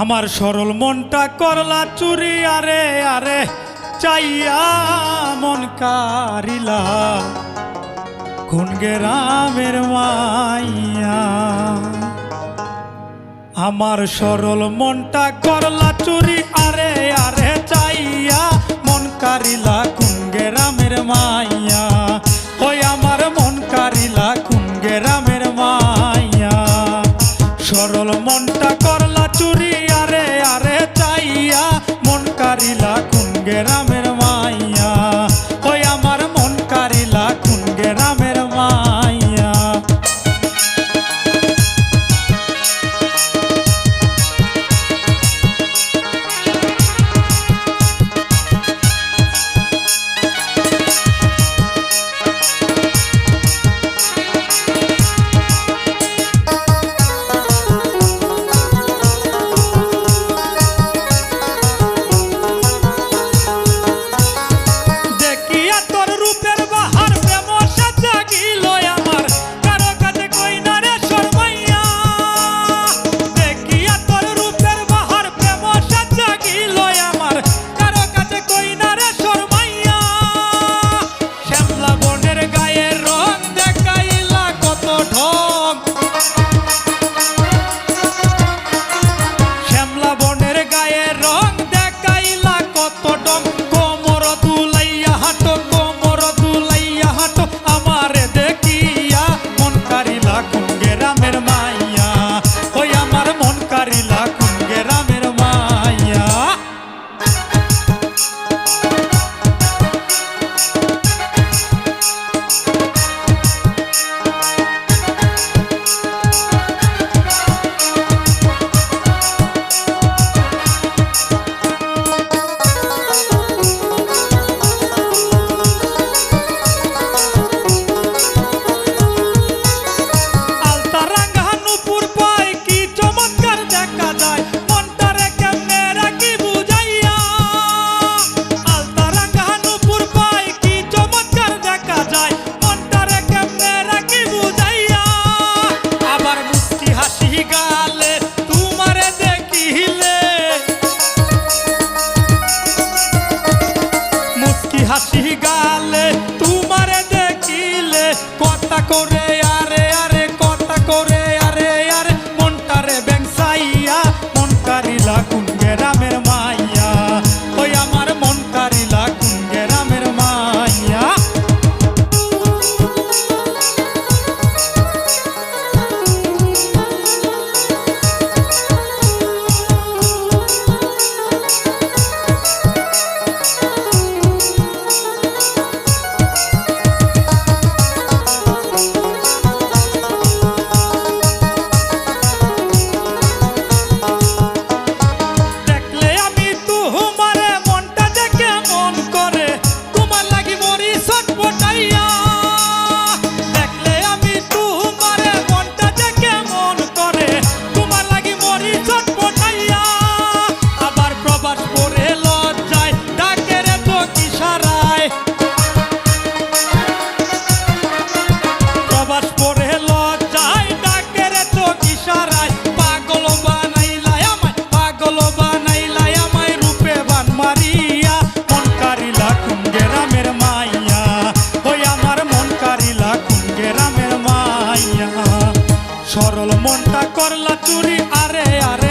আমার সরল মনটা করলা চুরি, আরে আরে, চাইয়া মন কারিলা। কোন গেরামের মাইয়া। আমার সরল মনটা করলা চুরি, আরে আরে get up. হাসি গা সরল মনটা করলা চুরি আরে আরে।